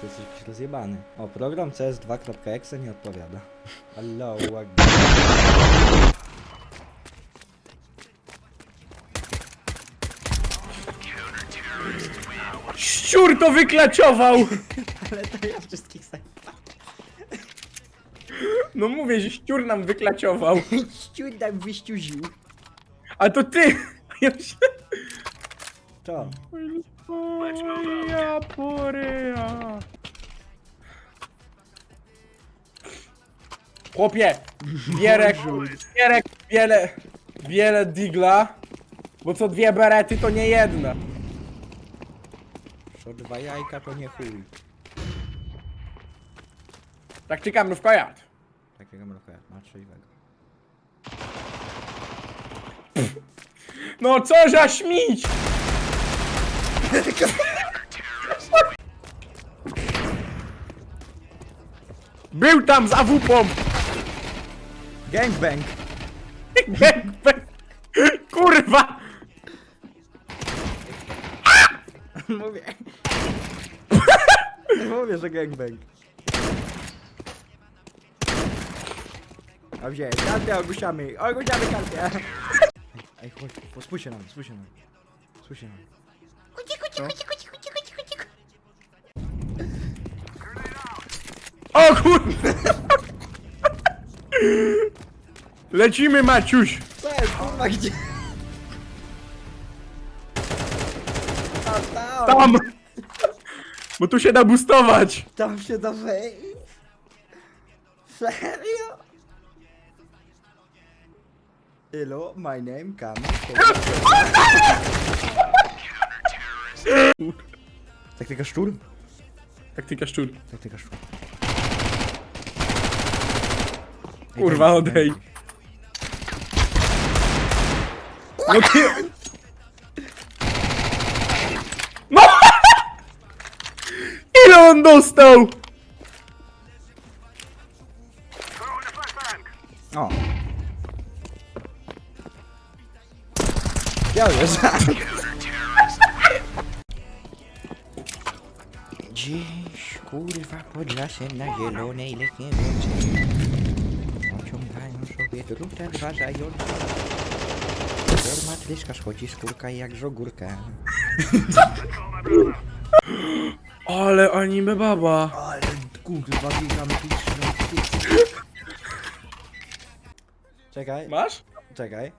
Ty jesteś jakiś rozjebany. O, program CS2.exe nie odpowiada. Allahu Akbar. Ściur to wyklaciował! Ale to ja wszystkich zaj... No mówię, że ściur nam wyklaciował. Ściuj tam wyściuził. A to ty! Ja się... To. Ja poryja. Chłopie, bierek, bierek, wiele, wiele digla, bo co dwie berety to nie jedna. Co dwa jajka to nie chuj. Taktyka mrówka jad. Takiego mroka ma trzeźwego. No co za śmić! Był tam z awupą! Gangbang! Gangbang. Kurwa! Mówię. Mówię, że gangbang. A wziąłem, kartę ogłusiamy, ogłusiamy kartę. Ej, chodź, po- spójrz się na mnie, spójrz się na mnie. Spójrz się na mnie. O kurwa! Lecimy Maciuś! Co jest, kurwa, gdzie? Tam, tam, Tam! Bo tu się da boostować! tam się da wejść. Serio? Hello, my name Kamil. Taktyka szczur? Taktyka szczur. Taktyka szczur. Kurwa, odej. No ty... No! Ile on dostał? O. Ja już. Dziś kurwa pod lasem na zielonej letniej Ociągają sobie zważające Forma tryska schodzi skórka jak żogórka Ale anime baba. Ale kurwa gigantyczny Czekaj, Masz? czekaj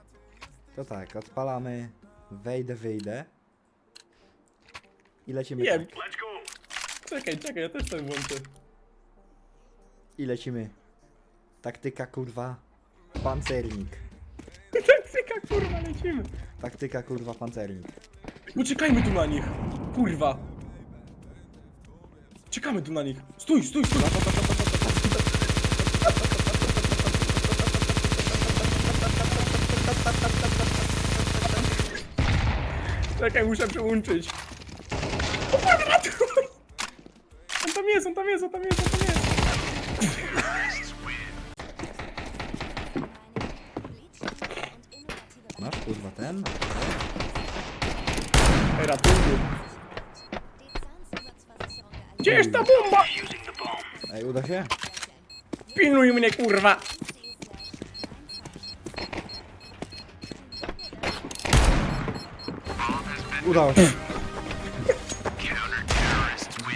To tak, odpalamy Wejdę, wyjdę I lecimy Wiem. tak. Czekaj, czekaj, ja też tam włączę. I lecimy. Taktyka kurwa. Pancernik. Taktyka, kurwa, lecimy. Taktyka kurwa pancernik. Uciekajmy tu na nich. Kurwa. Czekamy tu na nich. Stój, stój, stój. Czekaj, muszę przełączyć. O, ratuj! On tam jest, on tam jest, on tam jest, on tam jest. Ej, ratunku. Gdzie jest ta bomba? Ej, uda się? Pilnuj mnie, kurwa. Udało się.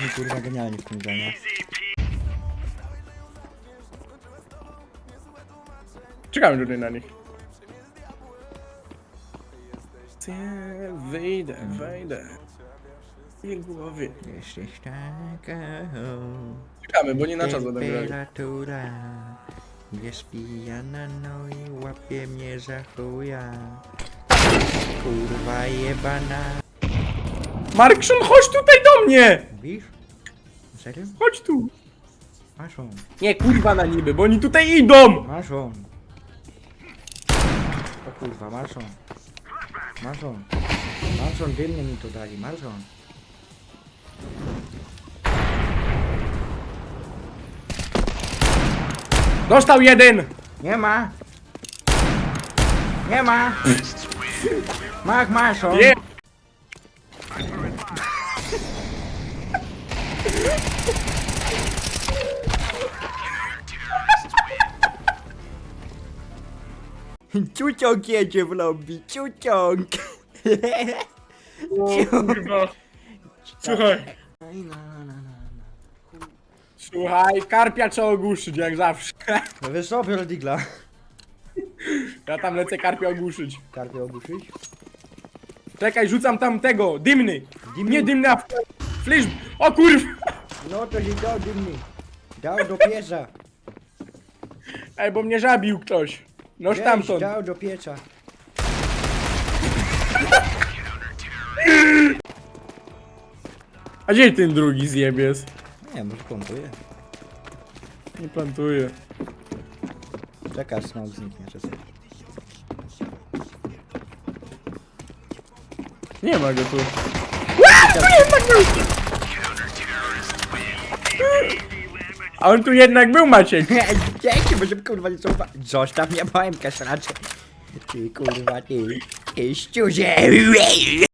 Jesteśmy kurwa genialni w tym graniu. Czekamy tutaj na nich. Wyjdę, wejdę. I. Jesteś taka Czekamy, bo nie na czas będę grał. Temperatura jest pijana, no i łapie mnie za chuja. Kurwa jebana. Markson, chodź tutaj do mnie! Mówisz? Serio? Chodź tu! Masz on. Nie, kurwa na niby, bo oni tutaj idą! Masz on. O kurwa, masz on. Masz on. Masz on, dymnie mi to dali, masz on. Dostał jeden! Nie ma. Nie ma. Mach, masz on. Nie! Ciuciąg jedzie w lobby, ciuciąg! O kurwa. Słuchaj. Słuchaj, karpia trzeba ogłuszyć jak zawsze. No wiesz co, biorę digla. Ja tam lecę karpia ogłuszyć. Karpie ogłuszyć? Czekaj, rzucam tam tego, dymny. Dymny? Nie dymny, a flisz. O kurwa. No to się dał dymny. Dał do pieca. Ej, bo mnie zabił ktoś. Noż Weź, tamtąd. dał do pieca. A gdzie ten drugi zjebies? Nie, może pompuje. Nie plantuję. Czekaj, aż smoke zniknie czasem. Nie ma go tu. A on tu jednak był Maciek. Dzięki, bo się kurwa nie cofa. Zostaw mnie, powiem kasracze. Ty kurwa, ty. Ty ściuzie.